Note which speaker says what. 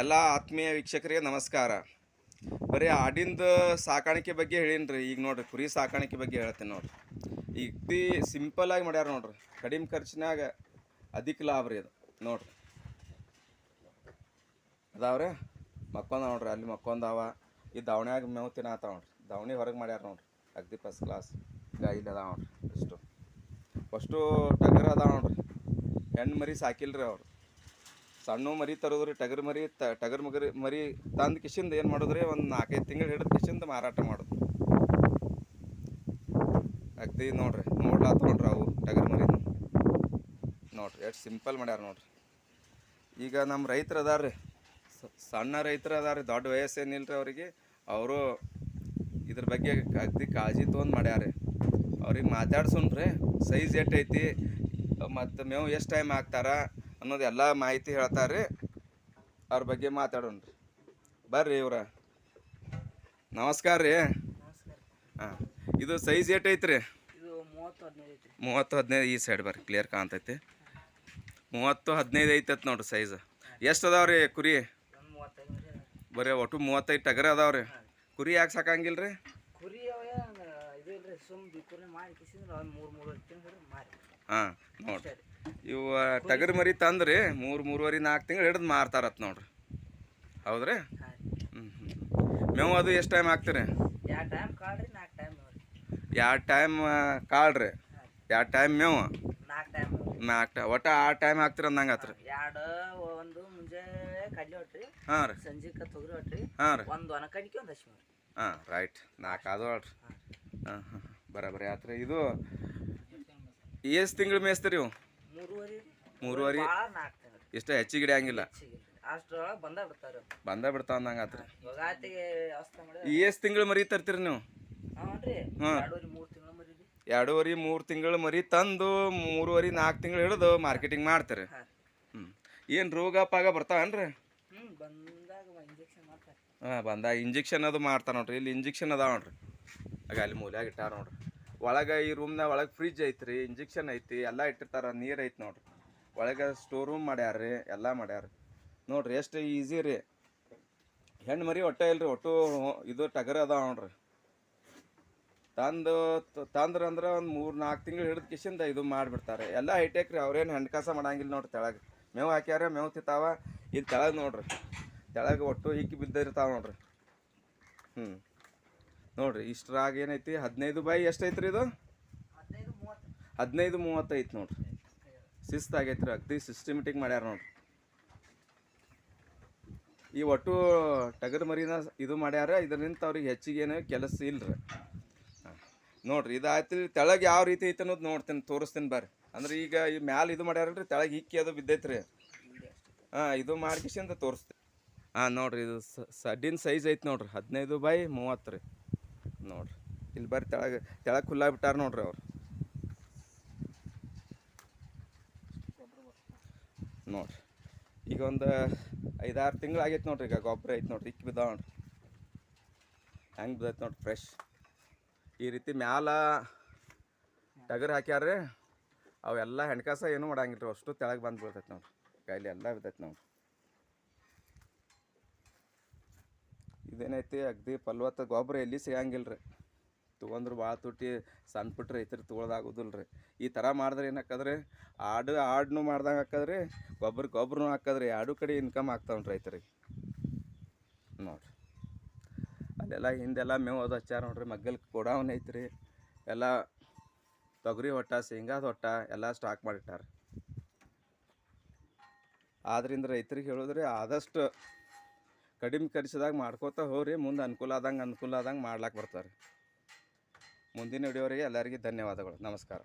Speaker 1: ಎಲ್ಲ ಆತ್ಮೀಯ ವೀಕ್ಷಕರಿಗೆ ನಮಸ್ಕಾರ. ಬರೀ ಆಡಿಂದ ಸಾಕಾಣಿಕೆ ಬಗ್ಗೆ ಹೇಳೀನಿ ಈಗ ನೋಡ್ರಿ, ಕುರಿ ಸಾಕಾಣಿಕೆ ಬಗ್ಗೆ ಹೇಳ್ತೀನಿ ನೋಡ್ರಿ. ಈಗ ಸಿಂಪಲ್ ಆಗಿ ಮಾಡ್ಯಾರ ನೋಡ್ರಿ. ಕಡಿಮೆ ಖರ್ಚಿನಾಗ ಅಧಿಕ ಲಾಭ ರೀ ಅದು. ನೋಡ್ರಿ. ಅದಾವ್ರೆ? ಮಕ್ಕೊಂದ ನೋಡ್ರಿ. ಅಲ್ಲಿ ಮಕ್ಕೊಂದವ ಈ ದಾವಣ್ಯಾಗ ಮೇವು ತಿನ್ನತ್ತಾವ ನೋಡ್ರಿ. ದಾವಣಿ ಹೊರಗೆ ಮಾಡ್ಯಾರ ನೋಡ್ರಿ. ಅಗ್ದಿ ಫಸ್ಟ್ ಕ್ಲಾಸ್ ಗಾಯಿಲ್ ಅದಾವ ನೋಡ್ರಿ. ಅಷ್ಟು. ಫಸ್ಟು ಟಗರ್ ಅದಾವ ನೋಡ್ರಿ. ಹೆಣ್ಣು ಮರಿ ಸಾಕಿಲ್ರಿ ಅವ್ರು. ಸಣ್ಣ ಮರಿ ತರೋದ್ರಿ, ಟಗರ್ ಮರಿ ತ, ಟಗರ್ ಮಗರಿ ಮರಿ ತಂದು ಕಿಶಿಂದ ಏನು ಮಾಡಿದ್ರಿ, ಒಂದು ನಾಲ್ಕೈದು ತಿಂಗಳು ಹಿಡಿದು ಕಿಶಿಂದ ಮಾರಾಟ ಮಾಡೋದು. ಅಗ್ದಿ ನೋಡ್ರಿ ನೋಡ್ಲಾತ ನೋಡ್ರಿ ಅವು ಟಗರ್ ಮರಿ. ನೋಡ್ರಿ, ಎಷ್ಟು ಸಿಂಪಲ್ ಮಾಡ್ಯಾರ ನೋಡ್ರಿ. ಈಗ ನಮ್ಮ ರೈತರು ಅದಾರ್ರಿ ಸಣ್ಣ ರೈತರು ಅದಾರ್ರಿ, ದೊಡ್ಡ ವಯಸ್ಸೇನಿಲ್ರಿ ಅವರಿಗೆ, ಅವರು ಇದ್ರ ಬಗ್ಗೆ ಅಗ್ದಿ ಕಾಳಜಿ ತೊಗೊಂಡು ಮಾಡ್ಯಾರ ಅವ್ರಿಗೆ ಮಾತಾಡ್ಸೋಣ್ರಿ, ಸೈಜ್ ಎಷ್ಟೈತಿ ಮತ್ತು ಮೇವು ಎಷ್ಟು ಟೈಮ್ ಹಾಕ್ತಾರ ಅನ್ನೋದು ಎಲ್ಲ ಮಾಹಿತಿ ಹೇಳ್ತಾರೆ ಅವ್ರ ಬಗ್ಗೆ ಮಾತಾಡೋಣ ರೀ. ಬರ್ರಿ ಇವ್ರ. ನಮಸ್ಕಾರ ರೀ. ಹಾಂ ಇದು ಸೈಜ್ ಎಷ್ಟು ಐತ್ರಿ?
Speaker 2: ಮೂವತ್ತು ಹದಿನೈದು
Speaker 1: ಈ ಸೈಡ್ ಬರ್ರಿ ಕ್ಲಿಯರ್ ಕಾಣ್ತೈತಿ. ಮೂವತ್ತು ಹದಿನೈದು ಐತೈತೆ ನೋಡ್ರಿ ಸೈಜ್ ಎಷ್ಟು ಅದಾವ್ರಿ ಕುರಿ?
Speaker 2: ಒಂದು ಮೂವತ್ತೈದು
Speaker 1: ಬರೀ ಒಟ್ಟು ಮೂವತ್ತೈದು ಟಗರ ರೀ ಕುರಿ ಯಾಕೆ ಸಾಕಂಗಿಲ್ಲ ರೀ
Speaker 2: ಕುರಿ ಒಂದು
Speaker 1: ಹಾಂ ನೋಡ್ರಿ. ಇವು ಟಗರ್ ಮರಿ ತಂದ್ರಿ ಮೂರು ಮೂರುವರೆ ನಾಲ್ಕು ತಿಂಗಳು ಹಿಡಿದು ಮಾರ್ತಾರತ್ ನೋಡ್ರಿ. ಹೌದ್ರಿ? ಹ್ಞೂ ಹ್ಞೂ ಮೇವು ಅದು ಎಷ್ಟು ಟೈಮ್ ಹಾಕ್ತೀರಿ?
Speaker 2: ಎರಡು ಟೈಮ್ ಕಾಳ್ರಿ ನಾಲ್ಕು ಟೈಮ್ ಅವ್ರಿ
Speaker 1: ಎರಡು ಟೈಮ್ ಮೇವು.
Speaker 2: ನಾಲ್ಕು ಟೈಮ್
Speaker 1: ಒಟ್ಟು ಆ ಟೈಮ್ ಹಾಕ್ತೀರಿ ಅಂದಂಗೆ ಆತ್ರಿ.
Speaker 2: ಎರಡು ಒಂದು ಮುಂಜಾನೆ ಕಡ್ಲಿ ಹೊಟ್ರಿ.
Speaker 1: ಹಾಂ ರೀ.
Speaker 2: ಸಂಜೆಗೆ ತೊಗರಿ ಹೊಟ್ರಿ.
Speaker 1: ಹಾಂ ರೀ.
Speaker 2: ಒಂದು ಒಣಕಡಿಕೆ ಒಂದು ಹಸಿ ಮಾಡ್ರಿ
Speaker 1: ಹಾಂ ರೈಟ್ ನಾಲ್ಕು ಅದು ಅಲ್ರಿ
Speaker 2: ಹಾಂ
Speaker 1: ಹಾಂ. ಬರಾಬರಿ ಆತ್ರಿ. ಇದು ಎಷ್ಟು ತಿಂಗಳು ಮೇಯಿಸ್ತೀರಿ ಇವು?
Speaker 2: ಮೂರುವರೆ.
Speaker 1: ಮೂರುವರೆ?
Speaker 2: ಭಾಳ ನಾಲ್ಕು ತಿಂಗಳು.
Speaker 1: ಇಷ್ಟ ಹೆಚ್ಚಿಗೆ ಗಿಡ
Speaker 2: ಹಂಗಿಲ್ಲ. ಅಷ್ಟರೊಳಗೆ ಬಂದ ಬಿಡ್ತಾರೆ
Speaker 1: ಬಂದ ಬಿಡ್ತಾವ ಅಂದಂಗೆ ಆತ್ರಿ.
Speaker 2: ಯುಗಾತಿಗೆ ವ್ಯವಸ್ಥೆ ಮಾಡಿದ್ರೆ
Speaker 1: ಈ ಎಷ್ಟು ತಿಂಗಳು ಮರಿ ತರ್ತೀರಿ ನೀವು?
Speaker 2: ಹ್ಞೂ ರೀ.
Speaker 1: ಹಾಂ.
Speaker 2: ಎರಡೂವರೆ ಮೂರು ತಿಂಗಳು ಮರಿ ರೀ.
Speaker 1: ಎರಡೂವರೆ ಮೂರು ತಿಂಗಳು ಮರಿ ತಂದು ಮೂರುವರೆ ನಾಲ್ಕು ತಿಂಗಳು ಹಿಡಿದು ಮಾರ್ಕೆಟಿಂಗ್ ಮಾಡ್ತಾರೆ.
Speaker 2: ಹಾಂ
Speaker 1: ಹ್ಞೂ ಏನು ರೋಗ ಪಾಗ ಬರ್ತಾವೇನ್ರಿ?
Speaker 2: ಹ್ಞೂ ಬಂದಾಗ ಇಂಜೆಕ್ಷನ್ ಮಾಡ್ತಾರೆ.
Speaker 1: ಹಾಂ ಬಂದಾಗ ಇಂಜೆಕ್ಷನ್ ಅದು ಮಾಡ್ತಾರ ನೋಡ್ರಿ. ಇಲ್ಲಿ ಇಂಜೆಕ್ಷನ್ ಅದಾವ ನೋಡ್ರಿ. ಆಗ ಅಲ್ಲಿ ಮೂಲ್ಯಾಗ ಇಟ್ಟಾರ ನೋಡ್ರಿ. ಒಳಗೆ ಈ ರೂಮ್ನಾಗ ಒಳಗೆ ಫ್ರಿಜ್ ಐತ್ರಿ ಇಂಜೆಕ್ಷನ್ ಐತಿ, ಎಲ್ಲ ಇಟ್ಟಿರ್ತಾರೆ, ನೀರು ಐತಿ ನೋಡ್ರಿ. ಒಳಗೆ ಸ್ಟೋರ್ ರೂಮ್ ಮಾಡ್ಯಾರ ರೀ ಎಲ್ಲ ಮಾಡ್ಯಾರ ನೋಡ್ರಿ ಎಷ್ಟು ಈಸಿ ರೀ. ಹೆಣ್ಣು ಮರಿ ಒಟ್ಟೆ ಇಲ್ರಿ, ಒಟ್ಟು ಇದು ಟಗರ್ ಅದಾವ ನೋಡ್ರಿ. ತಂದು ತಂದ್ರೆ ಅಂದ್ರೆ ಒಂದು ಮೂರು ನಾಲ್ಕು ತಿಂಗಳು ಹಿಡಿದು ಕಿಶಿಂದ ಇದು ಮಾಡಿಬಿಡ್ತಾರೆ. ಎಲ್ಲ ಹೈಟೆಕ್ ರೀ, ಅವ್ರೇನು ಹೆಣ್ಕಾಸ ಮಾಡಂಗಿಲ್ಲ ನೋಡ್ರಿ ತೆಳಗೆ. ಮೇವು ಹಾಕ್ಯಾರ, ಮೇವು ತಿಂತಾವ ಇಲ್ಲಿ ತೆಳಗೆ ನೋಡ್ರಿ. ತೆಳಗೆ ಒಟ್ಟು ಇಕ್ಕಿ ಬಿದ್ದಿರ್ತಾವ ನೋಡ್ರಿ. ಹ್ಞೂ ನೋಡ್ರಿ ಇಷ್ಟರಾಗ ಏನೈತಿ? ಹದಿನೈದು ಬೈ ಎಷ್ಟು ಐತ್ರಿ ಇದು?
Speaker 2: ಹದಿನೈದು
Speaker 1: ಮೂವತ್ತೈತಿ ನೋಡ್ರಿ. ರೀ ಅಗ್ದಿ ಸಿಸ್ಟಮೆಟಿಕ್ ಮಾಡ್ಯಾರ ನೋಡ್ರಿ. ಈ ಒಟ್ಟು ಟಗರ್ ಮರಿನ ಇದು ಮಾಡ್ಯಾರ ಇದರಿಂದ ಅವ್ರಿಗೆ ಹೆಚ್ಚಿಗೆ ಏನು ಕೆಲಸ ಇಲ್ರಿ. ನೋಡ್ರಿ ಇದಾಯ್ತು ತೆಳಗೆ ಯಾವ ರೀತಿ ಐತೆ ಅನ್ನೋದು ನೋಡ್ತೀನಿ, ತೋರಿಸ್ತೀನಿ ಬರ್ರಿ. ಅಂದ್ರೆ ಈಗ ಈ ಮ್ಯಾಲ ಇದು ಮಾಡ್ಯಾರಲ್ರಿ, ತೆಳಗೆ ಹಿಕ್ಕಿ ಅದು ಬಿದ್ದೈತ್ರಿ. ಹಾಂ, ಇದು ಮಾಡ್ಕಿಸಿಂದ ತೋರಿಸ್ತೀನಿ. ಹಾಂ, ನೋಡ್ರಿ, ಇದು ಸಡ್ಡಿನ ಸೈಜ್ ಐತಿ ನೋಡ್ರಿ, ಹದಿನೈದು ಬೈ ಮೂವತ್ತು ರೀ. ನೋಡ್ರಿ. ಇಲ್ಲಿ ಬರ್ರಿ ತೆಳಗೆ ತೆಳಗೆ ಖುಲ್ಲಾಗಿ ಬಿಟ್ಟಾರ ನೋಡ್ರಿ ಅವ್ರು. ನೋಡ್ರಿ. ಈಗ ಒಂದು ಐದಾರು ತಿಂಗಳು ಆಗೈತೆ ನೋಡ್ರಿ ಈಗ ಗೊಬ್ಬರ ಐತೆ ನೋಡ್ರಿ, ಇಕ್ಕಿ ಬಿದ್ದಾವ ನೋಡ್ರಿ. ಹೆಂಗೆ ಬಿದ್ದೈತೆ ನೋಡ್ರಿ ಫ್ರೆಶ್ ಈ ರೀತಿ ಮ್ಯಾಲ ಟಗರ್ ಹಾಕ್ಯಾರ್ರಿ, ಅವೆಲ್ಲ ಹೆಣ್ಕಾಸ ಏನೂ ಮಾಡಂಗಿಲ್ಲ ರೀ ಅಷ್ಟು ತೆಳಗೆ ಬಂದು ಬೀಳ್ತೈತೆ ನೋಡ್ರಿ. ಕೈಲಿ ಎಲ್ಲ ಬಿದ್ದೈತೆ ನೋಡ್ರಿ. ಇದೇನೈತಿ ಅಗ್ದಿ ಫಲವತ್ತ ಗೊಬ್ಬರ ಎಲ್ಲಿ ಸಿಗಂಗಿಲ್ಲ ರೀ ತೊಗೊಂಡ್ರೆ ಭಾಳ ತುಟ್ಟಿ ಸಣ್ಣ ಪುಟ್ಟ ರೈತರು ತೊಗೊಳೋದಾಗೋದಿಲ್ಲ ರೀ ಈ ಥರ ಮಾಡಿದ್ರೆ ಏನಾಕದ್ರಿ? ಆಡು ಆಡ್ನು ಮಾಡ್ದಂಗೆ ಹಾಕದ್ರಿ ಗೊಬ್ಬರ ಗೊಬ್ಬರನು ಹಾಕದ್ರಿ ಎರಡು ಕಡೆ ಇನ್ಕಮ್ ಆಗ್ತಾವ್ ರೈತರಿಗೆ. ನೋಡ್ರಿ. ಅಲ್ಲೆಲ್ಲ ಹಿಂದೆಲ್ಲ ಮೇವು ಅದು ಹಚ್ಚಾರ ನೋಡ್ರಿ, ಮಗ್ಗಲ್ ಕೊಡವನ್ ಐತ್ರಿ. ಎಲ್ಲ ತೊಗರಿ ಹೊಟ್ಟ, ಶೇಂಗಾದ ಹೊಟ್ಟ ಎಲ್ಲ ಸ್ಟಾಕ್ ಮಾಡಿಟ್ಟಾರ. ಆದ್ರಿಂದ ರೈತರಿಗೆ ಹೇಳಿದ್ರಿ, ಆದಷ್ಟು ಕಡಿಮೆ ಖರ್ಚದಾಗ ಮಾಡ್ಕೋತ ಹೋಗ್ರಿ, ಮುಂದೆ ಅನುಕೂಲ ಆದಂಗೆ ಅನುಕೂಲ ಆದಂಗೆ ಮಾಡ್ಲಾಕ್ಕೆ ಬರ್ತಾರೆ ಮುಂದಿನ ವಿಡಿಯೋರಿಗೆ ಎಲ್ಲರಿಗೆ ಧನ್ಯವಾದಗಳು. ನಮಸ್ಕಾರ.